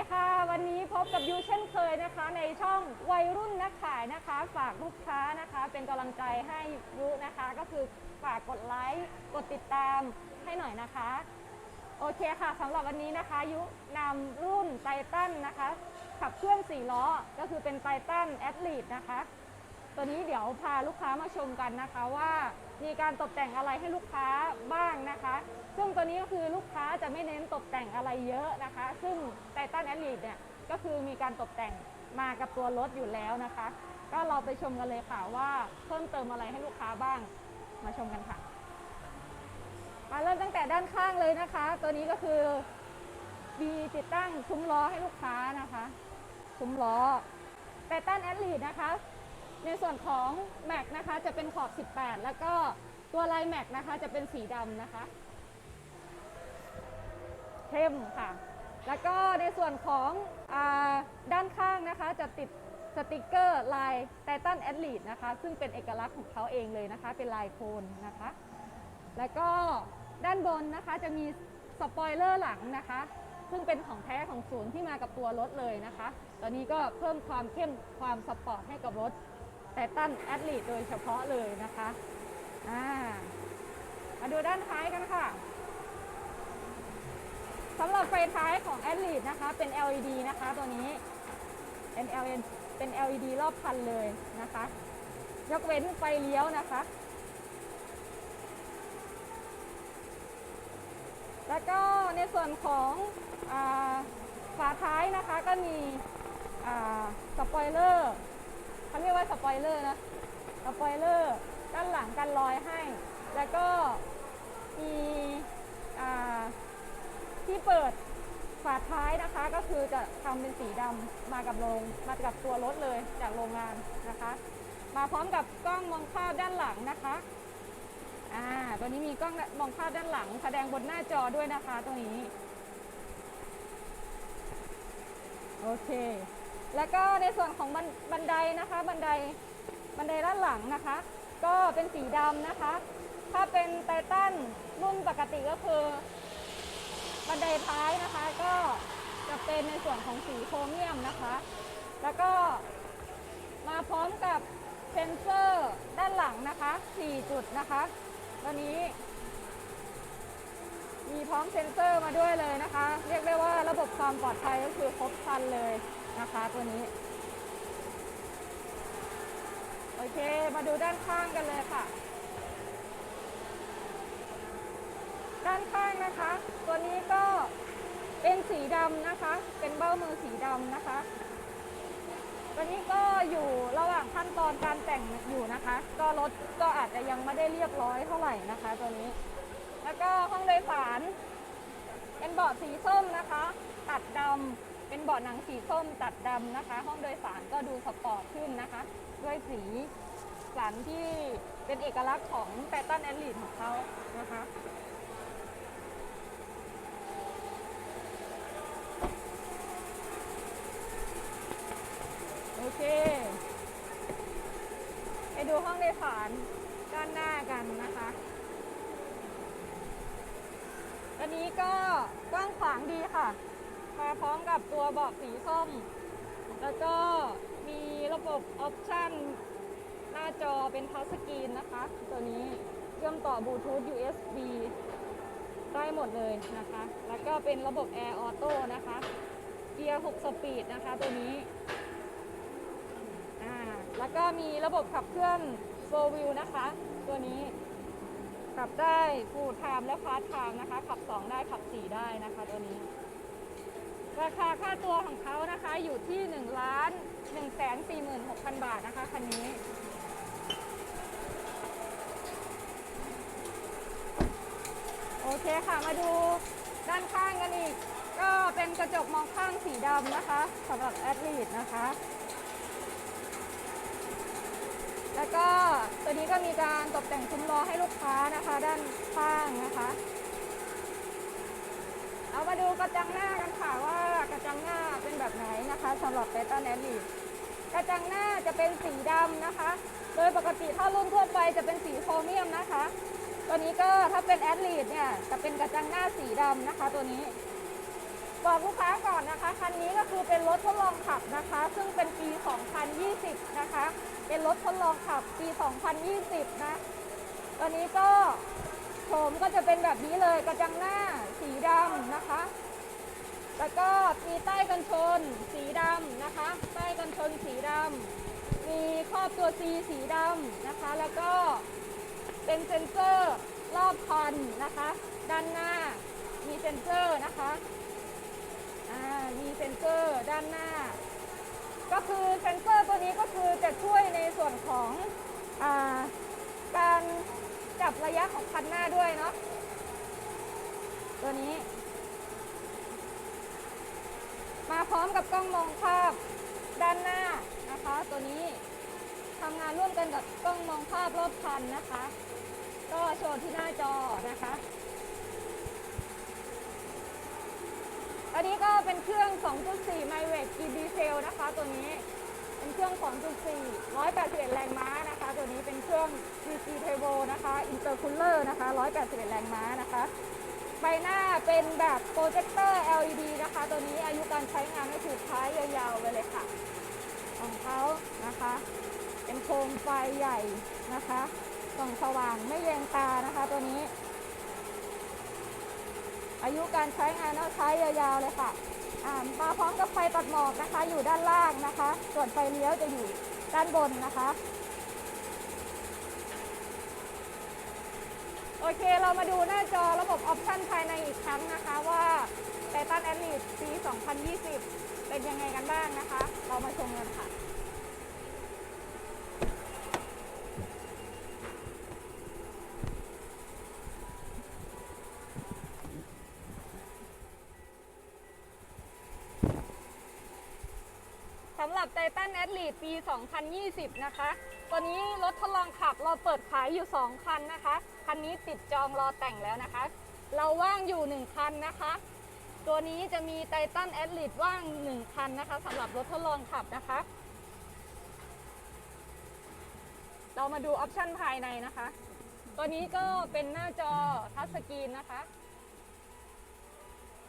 ดีค่ะ วันนี้พบกับยูเช่นเคยนะคะ ในช่องวัยรุ่นนักขายนะคะ ฝากลูกค้านะคะ เป็นกำลังใจให้ยุนะคะ ก็คือฝากกดไลค์กดติดตามให้หน่อยนะคะ โอเคค่ะสำหรับวันนี้นะคะ ยุนำรุ่นไททันนะคะ ขับเคลื่อน4ล้อ ก็คือเป็นไททันแอดลีดนะคะ ตัวนี้เดี๋ยวพาลูกค้ามาชมกันนะคะว่ามีการตกแต่งอะไรให้ลูกค้าบ้างนะคะ ซึ่งตัวนี้ก็คือลูกค้าจะไม่เน้นตกแต่งอะไรเยอะนะคะ ซึ่งไททันแอดลีดเนี่ยก็คือมีการตกแต่งมากับตัวรถอยู่แล้วนะคะ ก็เราไปชมกันเลยค่ะว่าเพิ่มเติมอะไรให้ลูกค้าบ้างมาชมกันค่ะ มาเริ่มตั้งแต่ด้านข้างเลยนะคะ ตัวนี้ก็คือมีติดตั้งซุ้มล้อให้ลูกค้านะคะ ซุ้มล้อไททันแอดลีดนะคะ ในส่วนของแม็กนะคะจะเป็นขอบ 18 แล้วก็ตัวลายแม็กนะคะจะเป็นสีดำนะคะ เข้มค่ะ แล้วก็ในส่วนของอด้านข้างนะคะจะติดสติกเกอร์ลายไททันแอดลีดนะคะ ซึ่งเป็นเอกลักษณ์ของเขาเองเลยนะคะ เป็นลายโคนนะคะ แล้วก็ด้านบนนะคะจะมีสปอยเลอร์หลังนะคะ ซึ่งเป็นของแท้ของศูนย์ที่มากับตัวรถเลยนะคะ ตอนนี้ก็เพิ่มความเข้มความสปอร์ตให้กับรถ ไททันแอดลีดโดยเฉพาะเลยนะคะอ่ามาดูด้านท้ายกันค่ะสำหรับไฟท้ายของแอดลีดนะคะ เป็น LED นะคะตัวนี้เป็น LED เป็น LED รอบคันเลยนะคะ ยกเว้นไฟเลี้ยวนะคะ แล้วก็ในส่วนของอฝาท้ายนะคะก็มีสปอยเลอร์ เขาเรียกว่าสปอยเลอร์นะสปอยเลอร์ด้านหลังกันรอยให้ แล้วก็มีที่เปิดฝาท้ายนะคะก็คือจะทำเป็นสีดำมากับโรงมากับตัวรถเลยจากโรงงานนะคะ มาพร้อมกับกล้องมองภาพด้านหลังนะคะอ่าตัวนี้มีกล้องมองภาพด้านหลัง แสดงบนหน้าจอด้วยนะคะตัวนี้ โอเค แล้วก็ในส่วนของบันบนไดนะคะ บันไดบันไดด้านหลังนะคะ ก็เป็นสีดำนะคะ ถ้าเป็นไททันรุ่นปกติก็คือ บันไดท้ายนะคะ ก็จะเป็นในส่วนของสีโครเมียมนะคะ แล้วก็มาพร้อมกับเซนเซอร์ด้านหลังนะคะ 4 จุดนะคะ ตัวนี้ มีพร้อมเซนเซอร์มาด้วยเลยนะคะ เรียกได้ว่าระบบความปลอดภัยก็คือครบครันเลย นะคะตัวนี้ โอเค มาดูด้านข้างกันเลยค่ะ ด้านข้างนะคะ ตัวนี้ก็เป็นสีดำนะคะ เป็นเบ้ามือสีดำนะคะตอนนี้ก็อยู่ระหว่างขั้นตอนการแต่งอยู่นะคะ ก็รถก็อาจจะยังไม่ได้เรียบร้อยเท่าไหร่นะคะ ตัวนี้ แล้วก็ห้องโดยสาร เป็นเบาะสีส้มนะคะ ตัดดำ เป็นเบาะหนังสีส้มตัดดำนะคะ ห้องโดยสารก็ดูสปอร์ตขึ้นนะคะ ด้วยสีสันที่เป็นเอกลักษณ์ของแปตันแอนลีดของเขานะคะโอเค ไปดูห้องโดยสารด้านหน้ากันนะคะอันนี้ก็กว้างขวางดีค่ะ มาพร้อมกับตัวเบาะสีส้ม แล้วก็มีระบบออปชั่นหน้าจอเป็นทัชสกรีนนะคะ ตัวนี้เชื่อมต่อบลูทูธ USB ได้หมดเลยนะคะ แล้วก็เป็นระบบ Air Auto นะคะ เกียร์ 6 สปีดนะคะตัวนี้ อ่า แล้วก็มีระบบขับเคลื่อนโฟวิลนะคะ ตัวนี้ขับได้ฟูลไทม์และฟาสไทม์นะคะ ขับ 2 ได้ขับ 4 ได้นะคะตัวนี้ ราคาค่าตัวของเขานะคะอยู่ที่1ล้าน1แสน46,000 บาทนะคะคันนี้ โอเคค่ะมาดูด้านข้างกันอีก ก็เป็นกระจกมองข้างสีดำนะคะสำหรับแอดลีดนะคะ แล้วก็ตัวนี้ก็มีการตกแต่งซุ้มล้อให้ลูกค้านะคะ ด้านข้างนะคะ เอามาดูกระจังหน้ากันค่ะว่า กระจังหน้าเป็นแบบไหนนะคะสำหรับเ e ต้าแนลีกระจังหน้าจะเป็นสีดำนะคะ โดยปกติถ้ารุ่นทั่วไปจะเป็นสีโครเมียมนะคะตัวนี้ก็ถ้าเป็นแอดลีดเนี่ยจะเป็นกระจังหน้าสีดำนะคะ ตัวนี้บอกลูกค้าก่อนนะคะ คันนี้ก็คือเป็นรถทดลองขับนะคะ ซึ่งเป็นปี 2020 นะคะ เป็นรถทดลองขับปี 2020 นะตัวนี้ก็โฉมก็จะเป็นแบบนี้เลยกระจังหน้าสีดำนะคะ แล้วก็มีใต้กันชนสีดำนะคะ ใต้กันชนสีดำมีครอบตัว C สีดำนะคะ แล้วก็เป็นเซ็นเซอร์รอบคันนะคะ ด้านหน้ามีเซ็นเซอร์นะคะอ่ามีเซนเซอร์ด้านหน้า ก็คือเซนเซอร์ตัวนี้ก็คือจะช่วยในส่วนของอาการจับระยะของคันหน้าด้วยเนาะตัวนี้ มาพร้อมกับกล้องมองภาพด้านหน้านะคะ ตัวนี้ทำงานร่วมกันกับกล้องมองภาพรอบคันนะคะ ก็โชว์ที่หน้าจอนะคะอันนี้ก็เป็นเครื่อง 2.4 ไมเวกกีดีเซลนะคะ ตัวนี้เป็นเครื่อง 2.4 181 แรงม้านะคะ ตัวนี้เป็นเครื่อง GC Turbo นะคะ Intercooler นะคะ 181 แรงม้านะคะ ใบหน้าเป็นแบบโปรเจคเตอร์ LED นะคะ ตัวนี้อายุการใช้งานไม่ถูกท้ายยาวๆไปเลยค่ะ ของเขานะคะ เป็นโคมไฟใหญ่นะคะส่องสว่างไม่แยงตานะคะตัวนี้ อายุการใช้งานเอาใช้ยาวๆเลยค่ะมาพร้อมกับไฟตัดหมอกนะคะ อยู่ด้านล่างนะคะ ส่วนไฟเลี้ยวจะอยู่ด้านบนนะคะ โอเค เรามาดูหน้าจอระบบออปชันภายในอีกครั้งนะคะว่าไ i ทันแอ l ลีดปี 2020 เป็นยังไงกันบ้างนะคะ เรามาชมกันค่ะ สำหรับ ไ i ทันแอ l ลีดปี 2020 นะคะ ตัวนี้รถทดลองขับเราเปิดขายอยู่ 2 คันนะคะ คันนี้ติดจองรอแต่งแล้วนะคะ เราว่างอยู่ 1 คันนะคะ ตัวนี้จะมีไ i ทันแอ l ลีดว่าง 1 คันนะคะสำหรับรถทดลองขับนะคะ เรามาดูออปชันภายในนะคะ ตัวนี้ก็เป็นหน้าจอทัชสกรีนนะคะ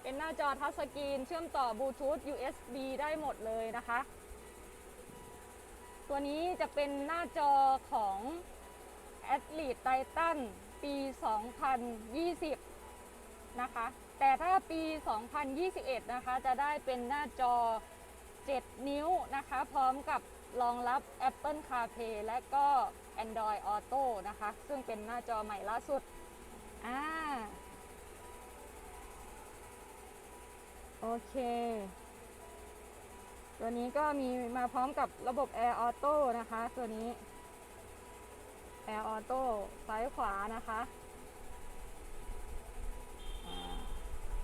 เป็นหน้าจอทัชสกรีนเชื่อมต่อบลูทูธ USB ได้หมดเลยนะคะ ตัวนี้จะเป็นหน้าจอของ a t l e t e Titan ปี 2020 นะคะ แต่ถ้าปี 2021 นะคะ จะได้เป็นหน้าจอ 7 นิ้วนะคะ พร้อมกับรองรับ Apple CarPlay และก็ Android Auto นะคะ ซึ่งเป็นหน้าจอใหม่ล่าสุด อ่า โอเค ตัวนี้ก็มีมาพร้อมกับระบบ Air Auto นะคะ ตัวนี้ Air Auto ซ้ายขวานะคะ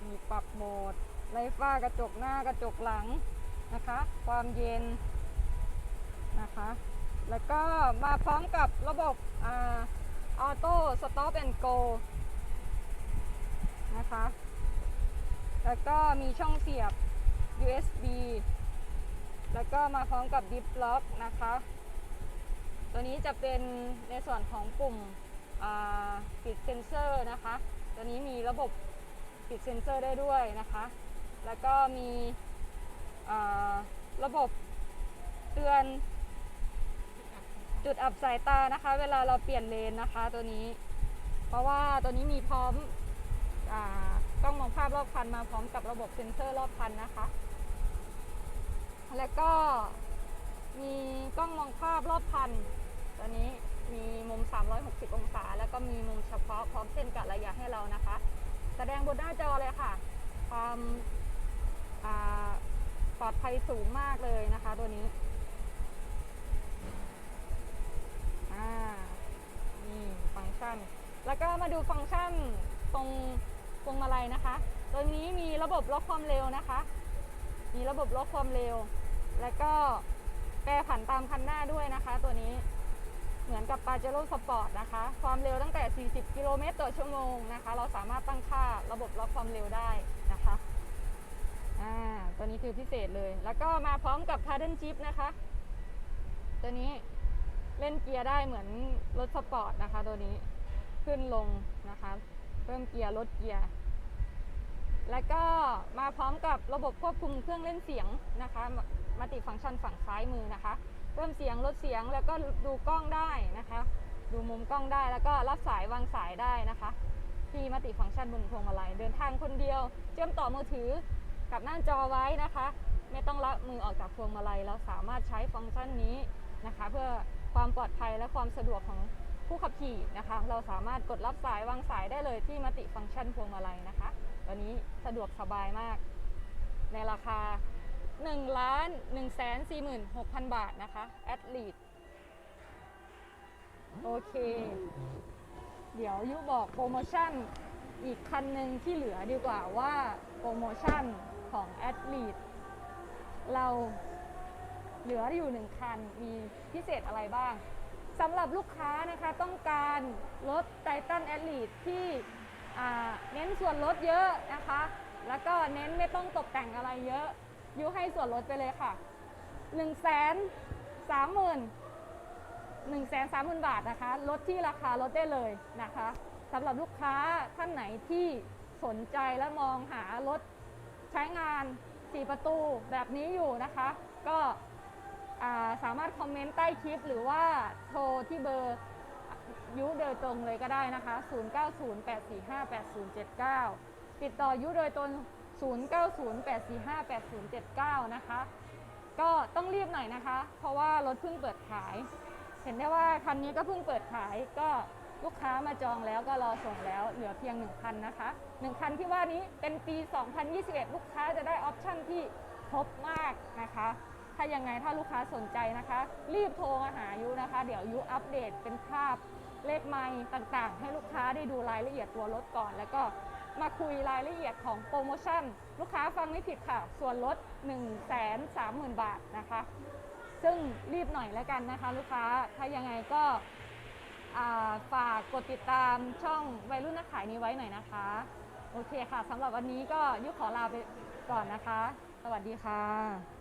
มีปรับโหมดไล่ฟ้ากระจกหน้ากระจกหลังนะคะ ความเย็นนะคะ แล้วก็มาพร้อมกับระบบอ่า Auto Stop and Go นะคะ แล้วก็มีช่องเสียบ USB แล้วก็มาพร้อมกับ Dip Lock นะคะ ตัวนี้จะเป็นในส่วนของปุ่มปิดเซนเซอร์นะคะ ตัวนี้มีระบบปิดเซนเซอร์ได้ด้วยนะคะ แล้วก็มีระบบเตือนจุดอับสายตานะคะ เวลาเราเปลี่ยนเลนนะคะ ตัวนี้ เพราะว่าตัวนี้มีพร้อมอกล้องมองภาพรอบคันมาพร้อมกับระบบเซ็นเซอร์รอบคันนะคะ แล้วก็มีกล้องมองภาพรอบคัน ตัวนี้มีมุม 360 องศา แล้วก็มีมุมเฉพาะพร้อมเส้นกะระยะให้เรานะคะ แสดงบนหน้าจอเลยค่ะ ความปลอดภัยสูงมากเลยนะคะตัวนี้อ่านี่ฟังก์ชัน แล้วก็มาดูฟังก์ชันตรงพวงมาลัยนะคะ ตัวนี้มีระบบล็อกความเร็วนะคะ มีระบบล็อกความเร็ว แล้วก็แปรผันตามคันหน้าด้วยนะคะ ตัวนี้เหมือนกับปาเจโร่สปอร์ตนะคะ ความเร็วตั้งแต่ 40 กิโลเมตรต่อชั่วโมงนะคะ เราสามารถตั้งค่าระบบล็อกความเร็วได้นะคะอ่าตัวนี้คือพิเศษเลย แล้วก็มาพร้อมกับ Paddle Chip นะคะ ตัวนี้เล่นเกียร์ได้เหมือนรถสปอร์ตนะคะ ตัวนี้ขึ้นลงนะคะ เพิ่มเกียร์ลดเกียร์ แล้วก็มาพร้อมกับระบบควบคุมเครื่องเล่นเสียงนะคะมัลติฟังก์ชันฝั่งซ้ายมือนะคะเพิ่มเสียงลดเสียงแล้วก็ดูกล้องได้นะคะ ดูมุมกล้องได้แล้วก็รับสายวางสายได้นะคะที่มัลติฟังก์ชันบนพวงมาลัยเดินทางคนเดียว เชื่อมต่อมือถือกับหน้าจอไว้นะคะ ไม่ต้องละมือออกจากพวงมาลัยเราสามารถใช้ฟังก์ชันนี้นะคะ เพื่อความปลอดภัยและความสะดวกของ ผู้ขับขี่นะคะ เราสามารถกดรับสายวางสายได้เลยที่มติฟังก์ชันพวงมาลัยนะคะตัวนี้สะดวกสบายมาก ในราคา1ล้าน1แสน46,000 บาทนะคะแอดลีดโอเค เดี๋ยวยุบอกโปรโมชั่นอีกคันหนึ่งที่เหลือดีกว่าว่าโปรโมชั่นของแอดลีดเราเหลืออยู่หนึ่งคันมีพิเศษอะไรบ้าง สำหรับลูกค้านะคะต้องการรถไททันแอดลีดที่เน้นส่วนลดเยอะนะคะ แล้วก็เน้นไม่ต้องตกแต่งอะไรเยอะยุให้ส่วนลดไปเลยค่ะ1นึ่งแสนสามหมื่น1 3 0 0 0 0บาทนะคะลดที่ราคาลดได้เลยนะคะสำหรับลูกค้าท่านไหนที่สนใจและมองหารถใช้งาน 4 ประตูแบบนี้อยู่นะคะ ก็ สามารถคอมเมนต์ใต้คลิป หรือว่าโทรที่เบอร์ยุโดยตรงเลยก็ได้นะคะ 0908458079 ติดต่อยุโดยตรง 0908458079 นะคะ ก็ต้องรีบหน่อยนะคะ เพราะว่ารถเพิ่งเปิดขาย เห็นได้ว่าคันนี้ก็เพิ่งเปิดขายก็ลูกค้ามาจองแล้วก็รอส่งแล้วเหลือเพียง 1 คันนะคะ 1 คันที่ว่านี้เป็นปี 2021 ลูกค้าจะได้ออปชั่นที่ครบมากนะคะ ถ้ายังไงถ้าลูกค้าสนใจนะคะ รีบโทรมาหายุนะคะ เดี๋ยวยุอัปเดตเป็นภาพเลขไมล์ต่างๆ ให้ลูกค้าได้ดูรายละเอียดตัวรถก่อน แล้วก็มาคุยรายละเอียดของโปรโมชั่น ลูกค้าฟังไม่ผิดค่ะ ส่วนลด 1 3 0 0 0 0 บาทนะคะ ซึ่งรีบหน่อยแล้วกันนะคะ ลูกค้าถ้ายังไงก็ฝากกดติดตามช่องวัยรุ่นนักขายนี้ไว้หน่อยนะคะ โอเคค่ะสำหรับวันนี้ก็ยุขอลาไปก่อนนะคะ สวัสดีค่ะ